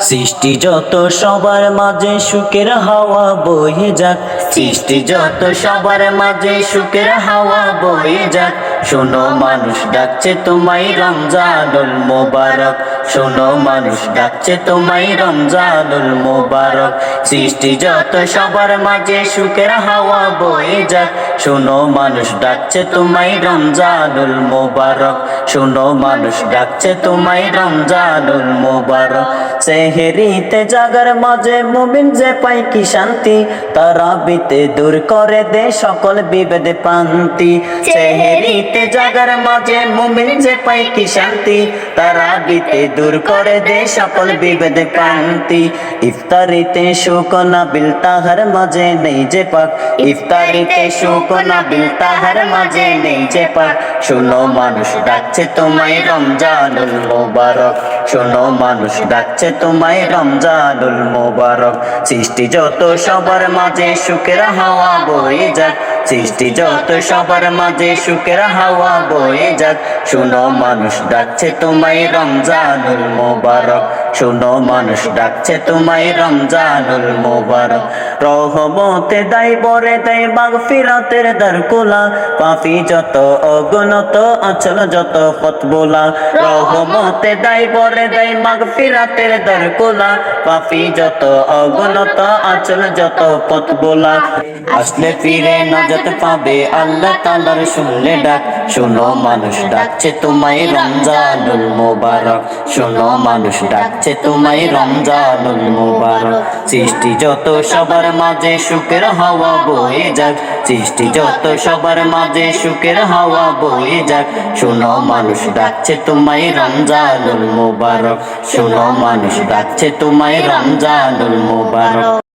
সৃষ্টি যত সবার মাঝে সুখের হাওয়া বয়ে যাক। সৃষ্টি যত সবার মাঝে সুখের হাওয়া বয়ে যাক। শোনো, মানুষ ডাকছে তোমায়, রমজানুল মোবারক। শোনো, মানুষ ডাকছে তোমায়, রমজানুল মোবারক। সৃষ্টি যত, সবার মাঝে সুখের হাওয়া বয়ে যাক। শোনো, মানুষ ডাকছে তোমায়, রমজানুল মোবারক। শোনো, মানুষ ডাকছে তোমায়, রমজানুল মোবারক। সেহেরিতে জাগার মাঝে মুমিন যে পাই কি শান্তি তারা বিতে দূর করে দে সকল বিভেদ পান্তি সেহেরিতে জাগার মাঝে মুমিন যে পাই কি শান্তি তারা বিতে দূর করে দে সকল বিভেদ পান্তি ইফতারিতে শুকনা বিল তাহার মাঝে নেই যে পাক। ইফতারিতে শুকনা বিল তাহার মাঝে নেই যে পাক। শুনো, মানুষ ডাকছে তোমায় রমজানুল মোবারক। শোনো, মানুষ ডাকছে তোমায় রমজানুল মোবারক। সৃষ্টি যত সবার মাঝে সুখের হাওয়া বয়ে যাক। সৃষ্টি যত সবার মাঝে সুখের হাওয়া বয়ে যাক। শোনো, মানুষ ডাকছে তোমায় রমজানুল মোবারক। শোনো, মানুষ ডাকছে তোমায় রমজানুল মোবারক। রহমতে দাই বরে বাগ ফিরাতের দ্বার কোলা পাপি যত, অগণত আচল যত পথ বোলা রহমতে দাই বরে দেয় মাগ ফিরাতের দ্বার কোলা পাপি যত, অগণত আচল যত পথ বোলা আসলে ফিরে নজত পাবে আল্লাহ তালার শুনলে ডাক। শোনো মানুষ ডাকছে তোমায় রমজানুল মোবারক। শোনো মানুষ ডাকছে তোমায় রমজানুল মোবারক। সৃষ্টি যত সবার মাঝে সুখের হাওয়া বয়ে যাক। সৃষ্টি যত সবার মাঝে সুখের হাওয়া বয়ে যাক। শোনো, মানুষ ডাকছে তোমায়, রমজানুল মোবারক। শোনো, মানুষ ডাকছে তোমায়, রমজানুল মোবারক।